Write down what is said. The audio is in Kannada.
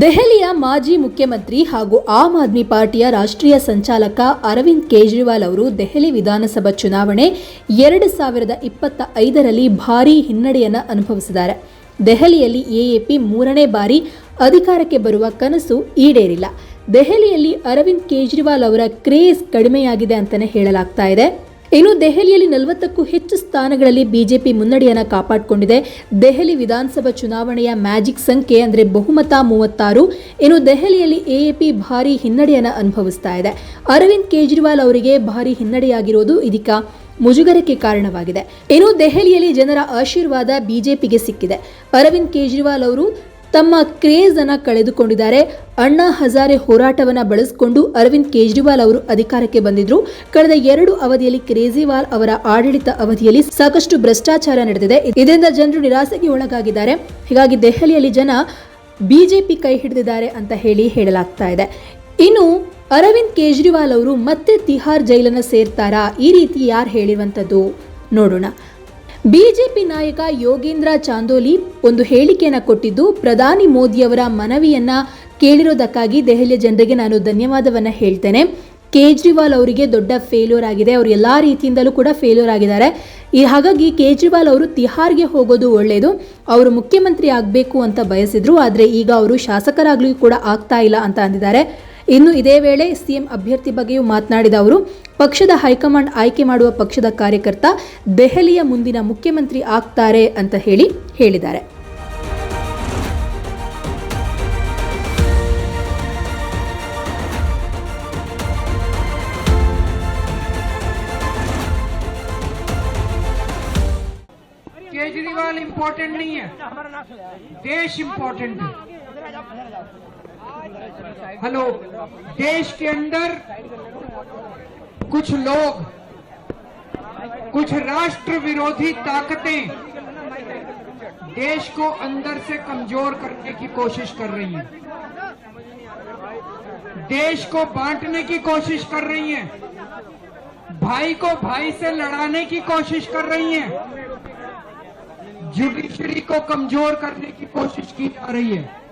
ದೆಹಲಿಯ ಮಾಜಿ ಮುಖ್ಯಮಂತ್ರಿ ಹಾಗೂ ಆಮ್ ಆದ್ಮಿ ಪಾರ್ಟಿಯ ರಾಷ್ಟ್ರೀಯ ಸಂಚಾಲಕ ಅರವಿಂದ್ ಕೇಜ್ರಿವಾಲ್ ಅವರು ದೆಹಲಿ ವಿಧಾನಸಭಾ ಚುನಾವಣೆ ಎರಡು ಸಾವಿರದ ಇಪ್ಪತ್ತ ಐದರಲ್ಲಿ ಭಾರೀ ಹಿನ್ನಡೆಯನ್ನು ಅನುಭವಿಸಿದ್ದಾರೆ. ದೆಹಲಿಯಲ್ಲಿ ಎಎಪಿ ಮೂರನೇ ಬಾರಿ ಅಧಿಕಾರಕ್ಕೆ ಬರುವ ಕನಸು ಈಡೇರಿಲ್ಲ. ದೆಹಲಿಯಲ್ಲಿ ಅರವಿಂದ್ ಕೇಜ್ರಿವಾಲ್ ಅವರ ಕ್ರೇಜ್ ಕಡಿಮೆಯಾಗಿದೆ ಅಂತಲೇ ಹೇಳಲಾಗ್ತಾ ಇದೆ. ಇನ್ನು ದೆಹಲಿಯಲ್ಲಿ ನಲವತ್ತಕ್ಕೂ ಹೆಚ್ಚು ಸ್ಥಾನಗಳಲ್ಲಿ ಬಿಜೆಪಿ ಮುನ್ನಡೆಯನ್ನು ಕಾಪಾಡಿಕೊಂಡಿದೆ. ದೆಹಲಿ ವಿಧಾನಸಭಾ ಚುನಾವಣೆಯ ಮ್ಯಾಜಿಕ್ ಸಂಖ್ಯೆ ಅಂದರೆ ಬಹುಮತ ಮೂವತ್ತಾರು. ಇನ್ನು ದೆಹಲಿಯಲ್ಲಿ ಎಎಪಿ ಭಾರಿ ಹಿನ್ನಡೆಯನ್ನು ಅನುಭವಿಸ್ತಾ ಇದೆ. ಅರವಿಂದ್ ಕೇಜ್ರಿವಾಲ್ ಅವರಿಗೆ ಭಾರಿ ಹಿನ್ನಡೆಯಾಗಿರೋದು ಇದೀಗ ಮುಜುಗರಕ್ಕೆ ಕಾರಣವಾಗಿದೆ. ಇನ್ನು ದೆಹಲಿಯಲ್ಲಿ ಜನರ ಆಶೀರ್ವಾದ ಬಿಜೆಪಿಗೆ ಸಿಕ್ಕಿದೆ. ಅರವಿಂದ್ ಕೇಜ್ರಿವಾಲ್ ಅವರು ತಮ್ಮ ಕ್ರೇಜ್ ಅನ್ನ ಕಳೆದುಕೊಂಡಿದ್ದಾರೆ. ಅಣ್ಣಾ ಹಜಾರೆ ಹೋರಾಟವನ್ನ ಬಳಸಿಕೊಂಡು ಅರವಿಂದ್ ಕೇಜ್ರಿವಾಲ್ ಅವರು ಅಧಿಕಾರಕ್ಕೆ ಬಂದಿದ್ರು. ಕಳೆದ ಎರಡು ಅವಧಿಯಲ್ಲಿ ಕೇಜ್ರಿವಾಲ್ ಅವರ ಆಡಳಿತ ಅವಧಿಯಲ್ಲಿ ಸಾಕಷ್ಟು ಭ್ರಷ್ಟಾಚಾರ ನಡೆದಿದೆ. ಇದರಿಂದ ಜನರು ನಿರಾಸೆಗೆ ಒಳಗಾಗಿದ್ದಾರೆ. ಹೀಗಾಗಿ ದೆಹಲಿಯಲ್ಲಿ ಜನ ಬಿಜೆಪಿ ಕೈ ಹಿಡಿದಿದ್ದಾರೆ ಅಂತ ಹೇಳಿ ಹೇಳಲಾಗ್ತಾ ಇದೆ. ಇನ್ನು ಅರವಿಂದ್ ಕೇಜ್ರಿವಾಲ್ ಅವರು ಮತ್ತೆ ತಿಹಾರ್ ಜೈಲನ್ನು ಸೇರ್ತಾರಾ? ಈ ರೀತಿ ಯಾರು ಹೇಳಿರುವಂಥದ್ದು ನೋಡೋಣ. ಬಿಜೆಪಿ ನಾಯಕ ಯೋಗೇಂದ್ರ ಚಾಂದೋಲಿ ಒಂದು ಹೇಳಿಕೆಯನ್ನು ಕೊಟ್ಟಿದ್ದು, ಪ್ರಧಾನಿ ಮೋದಿಯವರ ಮನವಿಯನ್ನ ಕೇಳಿರೋದಕ್ಕಾಗಿ ದೆಹಲಿಯ ಜನರಿಗೆ ನಾನು ಧನ್ಯವಾದವನ್ನು ಹೇಳ್ತೇನೆ. ಕೇಜ್ರಿವಾಲ್ ಅವರಿಗೆ ದೊಡ್ಡ ಫೇಲ್ಯೂರ್ ಆಗಿದೆ. ಅವರು ಎಲ್ಲ ರೀತಿಯಿಂದಲೂ ಕೂಡ ಫೇಲ್ಯೂರ್ ಆಗಿದ್ದಾರೆ. ಹಾಗಾಗಿ ಕೇಜ್ರಿವಾಲ್ ಅವರು ತಿಹಾರ್ಗೆ ಹೋಗೋದು ಒಳ್ಳೆಯದು ಅವರು ಮುಖ್ಯಮಂತ್ರಿ ಆಗಬೇಕು ಅಂತ ಬಯಸಿದ್ರು, ಆದರೆ ಈಗ ಅವರು ಶಾಸಕರಾಗಲಿ ಕೂಡ ಆಗ್ತಾ ಇಲ್ಲ ಅಂತ ಅಂದಿದ್ದಾರೆ. ಇನ್ನು ಇದೇ ವೇಳೆ ಸಿಎಂ ಅಭ್ಯರ್ಥಿ ಬಗ್ಗೆಯೂ ಮಾತನಾಡಿದ ಅವರು ಪಕ್ಷದ ಹೈಕಮಾಂಡ್ ಆಯ್ಕೆ ಮಾಡುವ ಪಕ್ಷದ ಕಾರ್ಯಕರ್ತ ದೆಹಲಿಯ ಮುಂದಿನ ಮುಖ್ಯಮಂತ್ರಿ ಆಗ್ತಾರೆ ಅಂತ ಹೇಳಿ ಹೇಳಿದ್ದಾರೆ केजरीवाल इम्पोर्टेंट नहीं है देश इम्पोर्टेंट है हेलो, देश के अंदर कुछ लोग, कुछ राष्ट्र विरोधी ताकतें देश को अंदर से कमज़ोर करने की कोशिश कर रही हैं। देश को बांटने की कोशिश कर रही हैं। भाई को भाई से लड़ाने की कोशिश कर रही हैं। जुडिशरी को कमज़ोर करने की कोशिश की जा रही है।